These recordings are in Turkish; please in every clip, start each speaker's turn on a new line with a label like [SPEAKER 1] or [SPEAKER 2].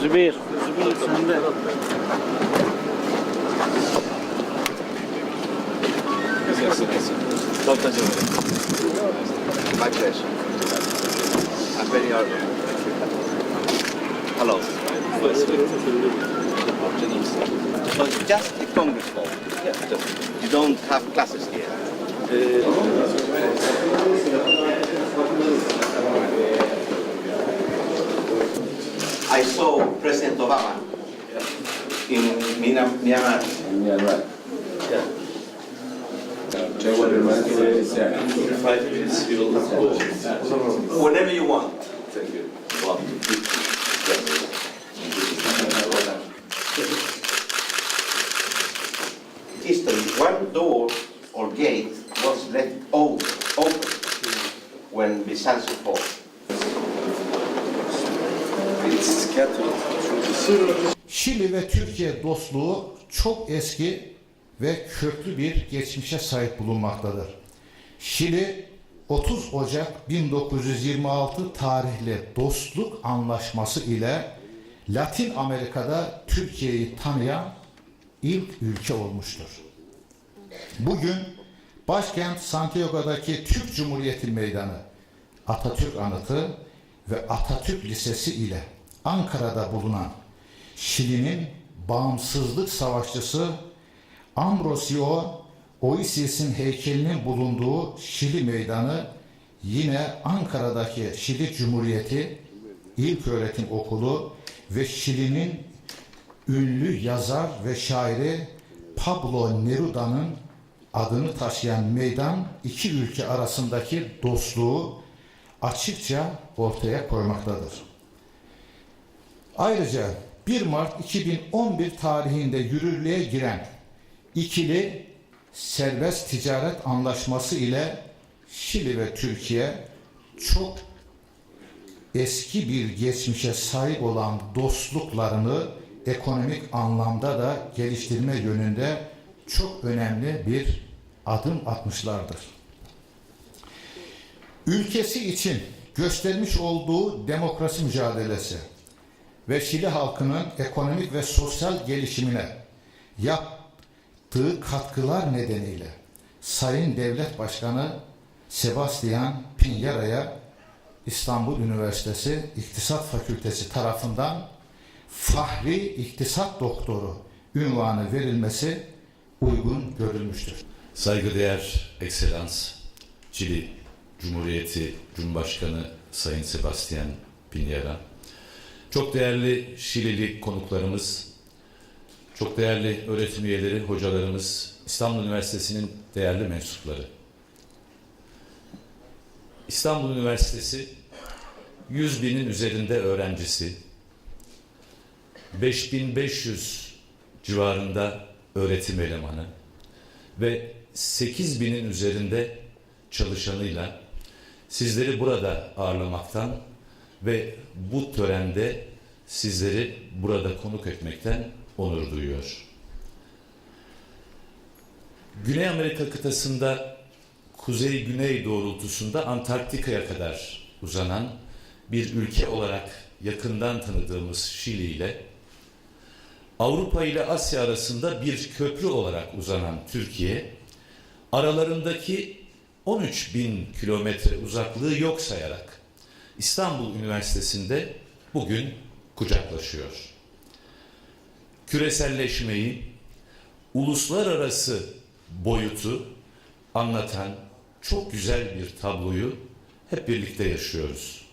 [SPEAKER 1] Zübeyir, Zübeyir sende.
[SPEAKER 2] My pleasure. I'm very honored. Hello. So it's just the Congress hall. Just, you don't have classes here. I saw President Obama in Myanmar. Myanmar. Whenever you want. Thank you. When through the
[SPEAKER 3] Şili ve Türkiye dostluğu çok eski ve köklü bir geçmişe sahip bulunmaktadır. Şili 30 Ocak 1926 tarihli dostluk anlaşması ile Latin Amerika'da Türkiye'yi tanıyan ilk ülke olmuştur. Bugün başkent Santiago'daki Türk Cumhuriyeti Meydanı, Atatürk Anıtı ve Atatürk Lisesi ile Ankara'da bulunan Şili'nin bağımsızlık savaşçısı Ambrosio Oisies'in heykelinin bulunduğu Şili Meydanı yine Ankara'daki Şili Cumhuriyeti İlköğretim Okulu ve Şili'nin ünlü yazar ve şairi Pablo Neruda'nın adını taşıyan meydan iki ülke arasındaki dostluğu açıkça ortaya koymaktadır. Ayrıca 1 Mart 2011 tarihinde yürürlüğe giren ikili serbest ticaret anlaşması ile Şili ve Türkiye çok eski bir geçmişe sahip olan dostluklarını ekonomik anlamda da geliştirme yönünde çok önemli bir adım atmışlardır. Ülkesi için göstermiş olduğu demokrasi mücadelesi ve Şili halkının ekonomik ve sosyal gelişimine yaptığı katkılar nedeniyle Sayın Devlet Başkanı Sebastian Piñera'ya İstanbul Üniversitesi İktisat Fakültesi tarafından Fahri İktisat Doktoru ünvanı verilmesi uygun görülmüştür.
[SPEAKER 4] Saygıdeğer Ekselans, Çili Cumhuriyeti Cumhurbaşkanı Sayın Sebastian Piñera, çok değerli Şilili konuklarımız, çok değerli öğretim üyeleri, hocalarımız, İstanbul Üniversitesi'nin değerli mensupları. İstanbul Üniversitesi 100 binin üzerinde öğrencisi, 5500 civarında öğretim elemanı ve 8 binin üzerinde çalışanıyla sizleri burada ağırlamaktan ve bu törende sizleri burada konuk etmekten onur duyuyor. Güney Amerika kıtasında kuzey-güney doğrultusunda Antarktika'ya kadar uzanan bir ülke olarak yakından tanıdığımız Şili ile Avrupa ile Asya arasında bir köprü olarak uzanan Türkiye, aralarındaki 13 bin kilometre uzaklığı yok sayarak İstanbul Üniversitesi'nde bugün kucaklaşıyor. Küreselleşmeyi, uluslararası boyutu anlatan çok güzel bir tabloyu hep birlikte yaşıyoruz.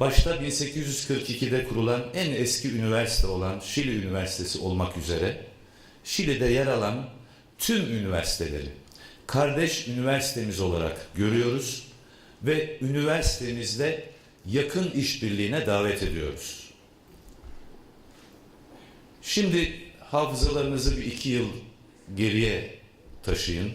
[SPEAKER 4] Başta 1842'de kurulan en eski üniversite olan Şili Üniversitesi olmak üzere Şili'de yer alan tüm üniversiteleri kardeş üniversitemiz olarak görüyoruz ve üniversitemizde yakın işbirliğine davet ediyoruz. Şimdi hafızalarınızı bir iki yıl geriye taşıyın.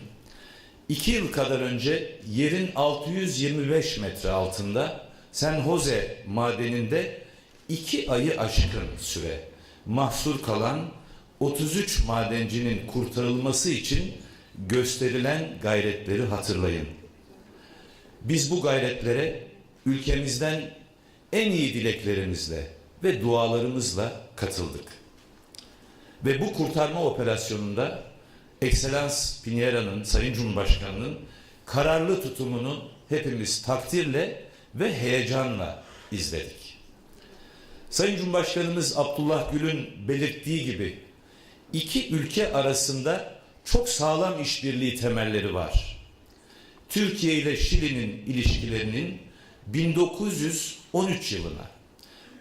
[SPEAKER 4] İki yıl kadar önce yerin 625 metre altında San Jose madeninde iki ayı aşkın süre mahsur kalan 33 madencinin kurtarılması için gösterilen gayretleri hatırlayın. Biz bu gayretlere ülkemizden en iyi dileklerimizle ve dualarımızla katıldık. Ve bu kurtarma operasyonunda Ekselans Piniera'nın, Sayın Cumhurbaşkanı'nın kararlı tutumunu hepimiz takdirle ve heyecanla izledik. Sayın Cumhurbaşkanımız Abdullah Gül'ün belirttiği gibi iki ülke arasında çok sağlam işbirliği temelleri var. Türkiye ile Şili'nin ilişkilerinin 1913 yılına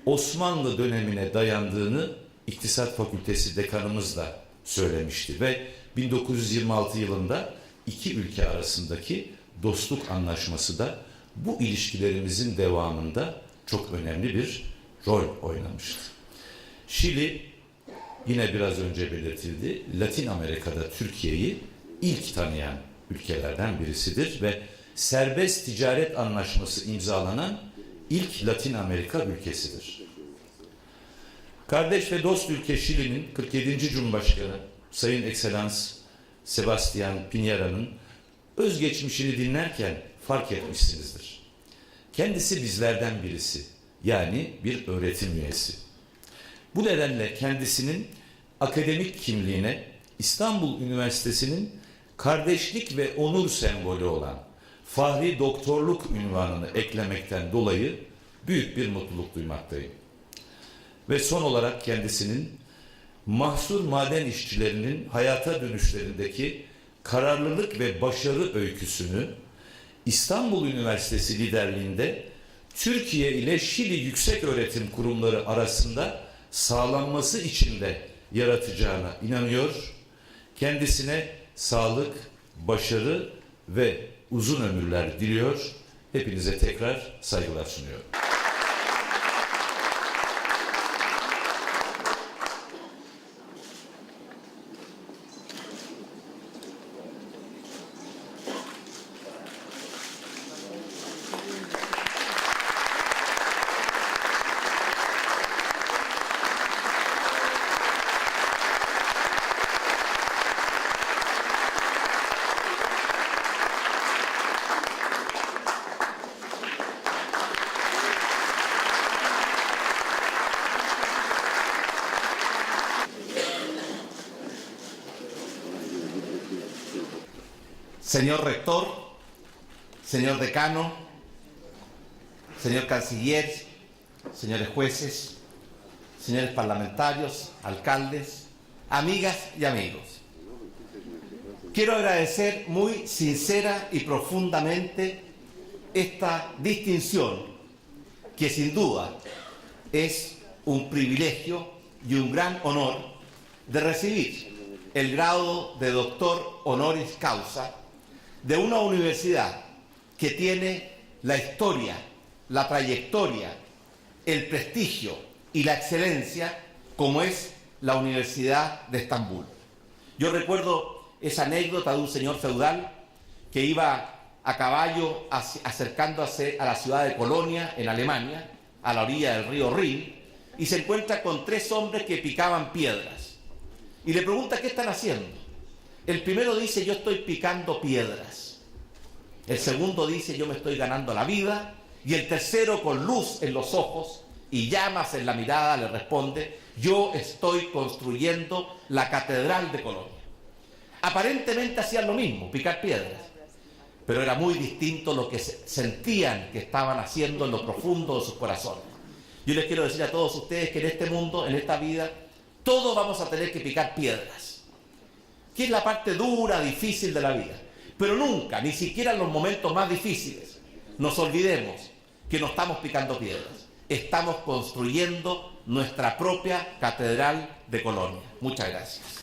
[SPEAKER 4] Osmanlı dönemine dayandığını İktisat Fakültesi dekanımız da söylemişti ve 1926 yılında iki ülke arasındaki dostluk anlaşması da bu ilişkilerimizin devamında çok önemli bir rol oynamıştı. Şili yine biraz önce belirtildi. Latin Amerika'da Türkiye'yi ilk tanıyan ülkelerden birisidir ve serbest ticaret anlaşması imzalanan ilk Latin Amerika ülkesidir. Kardeş ve dost ülke Şili'nin 47. Cumhurbaşkanı Sayın Ekselans Sebastian Piñera'nın özgeçmişini dinlerken fark etmişsinizdir. Kendisi bizlerden birisi. Yani bir öğretim üyesi. Bu nedenle kendisinin akademik kimliğine İstanbul Üniversitesi'nin kardeşlik ve onur sembolü olan Fahri Doktorluk ünvanını eklemekten dolayı büyük bir mutluluk duymaktayım. Ve son olarak kendisinin mahsur maden işçilerinin hayata dönüşlerindeki kararlılık ve başarı öyküsünü İstanbul Üniversitesi liderliğinde Türkiye ile Şili Yüksek Öğretim Kurumları arasında sağlanması için de yaratacağına inanıyor. Kendisine sağlık, başarı ve uzun ömürler diliyor. Hepinize tekrar saygılar sunuyorum.
[SPEAKER 5] Señor rector, señor decano, señor canciller, señores jueces, señores parlamentarios, alcaldes, amigas y amigos. Quiero agradecer muy sincera y profundamente esta distinción que sin duda es un privilegio y un gran honor de recibir el grado de doctor honoris causa de una universidad que tiene la historia, la trayectoria, el prestigio y la excelencia como es la Universidad de Estambul. Yo recuerdo esa anécdota de un señor feudal que iba a caballo acercándose a la ciudad de Colonia, en Alemania, a la orilla del río Rin, y se encuentra con tres hombres que picaban piedras. Y le pregunta qué están haciendo. El primero dice yo estoy picando piedras. El segundo dice yo me estoy ganando la vida. Y el tercero con luz en los ojos y llamas en la mirada le responde yo estoy construyendo la catedral de Colonia. Aparentemente hacían lo mismo, picar piedras. Pero era muy distinto lo que se- sentían que estaban haciendo en lo profundo de sus corazones. Yo les quiero decir a todos ustedes que en este mundo, en esta vida, todos vamos a tener que picar piedras que es la parte dura, difícil de la vida. Pero nunca, ni siquiera en los momentos más difíciles, nos olvidemos que no estamos picando piedras. Estamos construyendo nuestra propia catedral de Colonia. Muchas gracias.